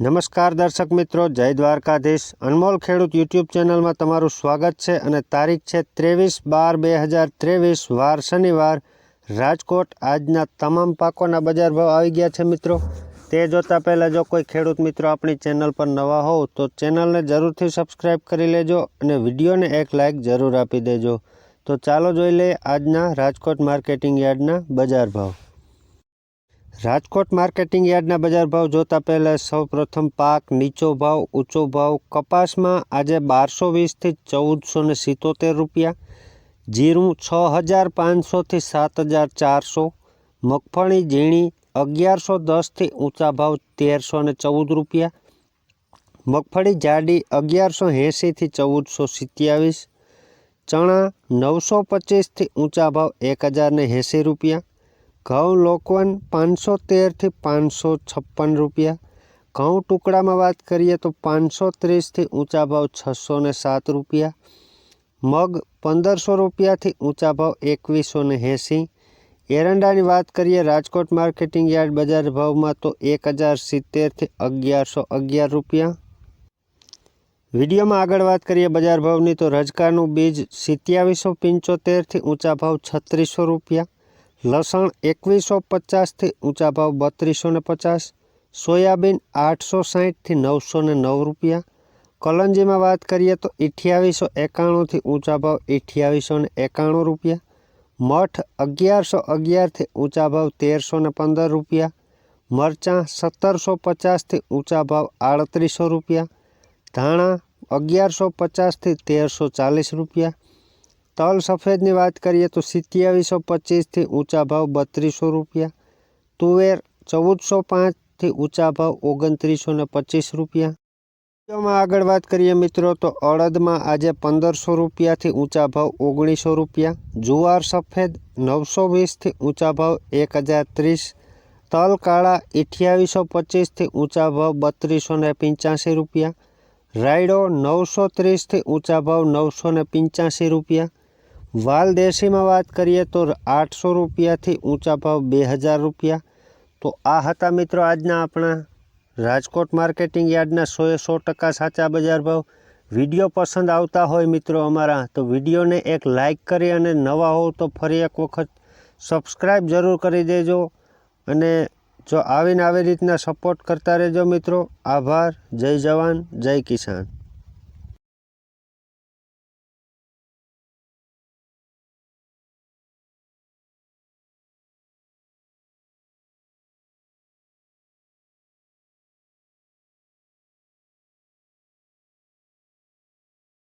નમસ્કાર દર્શક મિત્રો, જય દ્વારકાધીશ. અનમોલ ખેડૂત યુટ્યુબ ચેનલમાં તમારું સ્વાગત છે અને તારીખ છે ત્રેવીસ બાર બે હજાર ત્રેવીસ, વાર શનિવાર. રાજકોટ આજના તમામ પાકોના બજાર ભાવ આવી ગયા છે મિત્રો. તે જોતાં પહેલાં જો કોઈ ખેડૂત મિત્રો આપણી ચેનલ પર નવા હોવ તો ચેનલને જરૂરથી સબસ્ક્રાઈબ કરી લેજો અને વિડીયોને એક લાઇક જરૂર આપી દેજો. તો ચાલો જોઈ લઈએ આજના રાજકોટ માર્કેટિંગ યાર્ડના બજાર ભાવ. રાજકોટ માર્કેટિંગ યાર્ડના બજાર ભાવ જોતા પહેલાં સૌપ્રથમ પાક નીચો ભાવ, ઊંચો ભાવ. કપાસમાં આજે બારસો વીસથી ચૌદસો ને સિત્તોતેર રૂપિયા. જીરું છ હજાર પાંચસોથી સાત હજાર ચારસો. મગફળી, ઝીણી અગિયારસો દસથી ઊંચા ભાવ તેરસો ને ચૌદ રૂપિયા. મગફળી, જાડી અગિયારસો એંશીથી ચૌદસો સિત્યાવીસ. ચણા નવસો પચીસથી ઊંચા ભાવ એક હજાર ને એંસી રૂપિયા. ઘઉં લોકવન પાંચસો તેરથી પાંચસો છપ્પન રૂપિયા. ઘઉં ટુકડામાં વાત કરીએ તો પાંચસો ત્રીસથી ઊંચા ભાવ છસો ને સાત રૂપિયા. મગ પંદરસો રૂપિયાથી ઊંચા ભાવ એકવીસો ને એંસી. એરંડાની વાત કરીએ રાજકોટ માર્કેટિંગ યાર્ડ બજાર ભાવમાં તો એક હજાર સિત્તેરથી અગિયારસો અગિયાર રૂપિયા. વિડીયોમાં આગળ વાત કરીએ બજાર ભાવની તો રજકાનું બીજ સિત્યાવીસો પંચોતેરથી ઊંચા ભાવ છત્રીસો રૂપિયા. લસણ એકવીસો પચાસથી ઊંચા ભાવ બત્રીસો ને પચાસ, સોયાબીન આઠસો સાહીઠથી નવસો ને નવ રૂપિયા, કલંજીમાં વાત કરીએ તો અઠ્યાવીસો એકાણુંથી ઊંચા ભાવ અઠ્યાવીસો ને એકાણું રૂપિયા, મઠ અગિયારસો અગિયારથી ઊંચા ભાવ તેરસો ને પંદર રૂપિયા, મરચાં સત્તરસો પચાસથી ઊંચા ભાવ આડત્રીસો રૂપિયા, ધાણા અગિયારસો પચાસથી તેરસો ચાલીસ રૂપિયા તલ સફેદની વાત કરીએ તો સિત્યાવીસો પચીસથી ઊંચા ભાવ બત્રીસો રૂપિયા. તુવેર ચૌદસો પાંચથી ઊંચા ભાવ ઓગણત્રીસો ને પચીસ રૂપિયા. વિડીયોમાં આગળ વાત કરીએ મિત્રો તો અડદમાં આજે પંદરસો રૂપિયાથી ઊંચા ભાવ ઓગણીસો રૂપિયા. જુવાર સફેદ નવસો વીસથી ઊંચા ભાવ એક હજાર ત્રીસ. તલ કાળા અઠ્યાવીસો પચીસથી ઊંચા ભાવ બત્રીસો ને પંચ્યાસી રૂપિયા. રાયડો નવસો ત્રીસથી ઊંચા ભાવ નવસો ને પંચ્યાસી રૂપિયા. વાલ દેશીમાં વાત કરીએ તો આઠસો રૂપિયાથી ઊંચા ભાવ બે હજાર રૂપિયા. તો આ હતા મિત્રો આજના આપણા રાજકોટ માર્કેટિંગ યાર્ડના સોએ સો ટકા સાચા બજાર ભાવ. વીડિયો પસંદ આવતા હોય મિત્રો અમારા, તો વિડીયોને એક લાઈક કરી અને નવા હોવ તો ફરી એક વખત સબસ્ક્રાઈબ જરૂર કરી દેજો. અને જો આવીને આવી રીતના સપોર્ટ કરતા રહેજો મિત્રો. આભાર, જય જવાન, જય કિસાન.